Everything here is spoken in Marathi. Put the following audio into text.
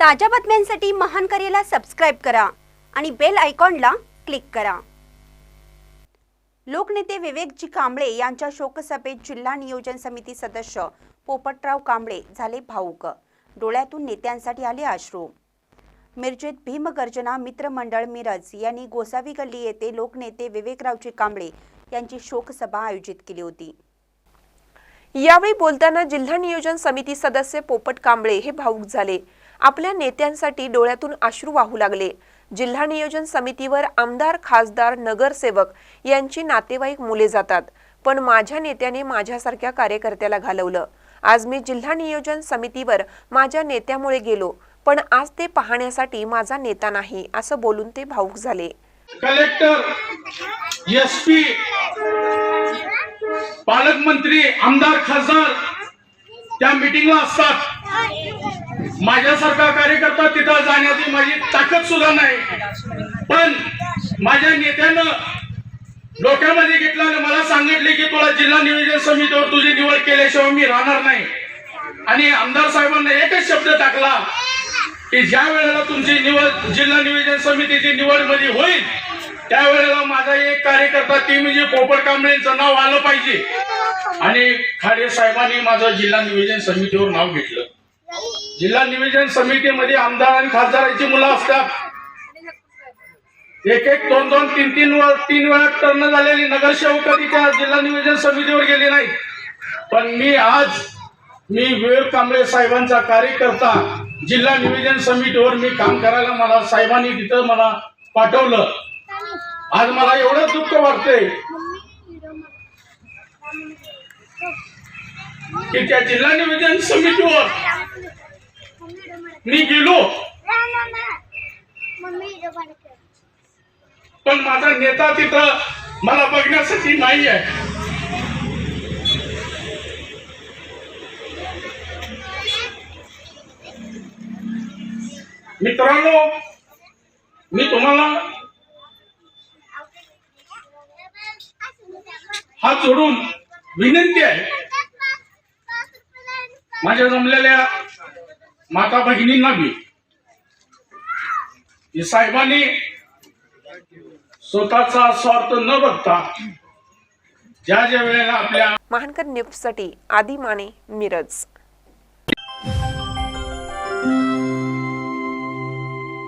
ताज्या बातम्यांसाठी महान करेला सबस्क्राईब करा आणि बेल आयकॉनला क्लिक करा. लोकनेते विवेकजी कांबळे यांच्या शोकसभेत जिल्हा नियोजन समिती सदस्य पोपटराव कांबळे झाले भाऊक. डोळ्यातून नेत्यांसाठी आले अश्रू. मिरजेत भीमगर्जना मित्रमंडळ मिरज यांनी गोसावी गल्ली येथे लोकनेते विवेकरावजी कांबळे यांची शोकसभा आयोजित केली होती. यावेळी बोलताना जिल्हा नियोजन समिती सदस्य पोपट कांबळे हे भाऊक झाले. आपल्या नेत्यांसाठी डोळ्यातून अश्रू वाहू लागले. जिल्हा नियोजन समितीवर आमदार खासदार नगरसेवक यांची नातेवाईक मुले जातात. पण माझ्या नेत्याने माझ्यासारख्या कार्यकर्त्याला घालवलं. आज मी जिल्हा नियोजन समितीवर माझ्या नेत्यामुळे गेलो. पण आज ते पाहण्यासाठी माझा नेता नाही असं बोलून ते भाऊक झाले. कलेक्टर एसपी पालकमंत्री आमदार खासदार त्या मिटिंगला असतात. माझ्यासारखा कार्यकर्ता तिथं जाण्याची माझी ताकद सुद्धा नाही. पण माझ्या नेत्यानं डोक्यामध्ये घेतलं आणि मला सांगितले की तुला जिल्हा नियोजन समितीवर तुझी निवड केल्याशिवाय मी राहणार नाही. आणि आमदार साहेबांना एकच शब्द टाकला की ज्या वेळेला तुमची निवड जिल्हा नियोजन समितीची निवडमध्ये होईल त्यावेळेला माझा एक कार्यकर्ता ती म्हणजे पोपट कांबळेंचं नाव आलं पाहिजे. आणि खाडे साहेबांनी माझं जिल्हा नियोजन समितीवर नाव घेतलं. जिल्हा नियोजन समितीमध्ये आमदार आणि खासदारांची मुलं असतात. एक एक दोन दोन तीन तीन वेळा तीन वेळा टर्न झालेली नगरसेवक कधी त्या जिल्हा नियोजन समितीवर गेले नाही पण मी आज मी विवेक कांबळे साहेबांचा कार्यकर्ता जिल्हा नियोजन समितीवर मी काम करायला मला साहेबांनी तिथं मला पाठवलं. आज मला एवढं दुःख वाटतंय की त्या जिल्हा नियोजन समितीवर मी गेलो. पण माझा नेता तिथं मला बघण्यासाठी नाही आहे मित्रांनो मी तुम्हाला हात जोडून विनंती आहे. माझ्या जमलेल्या माता भगिनींना बी साहेबांनी स्वतःचा स्वार्थ न बघता ज्या ज्या वेळेला आपल्या महानकर न्यूजसाठी आदी माने मिरज.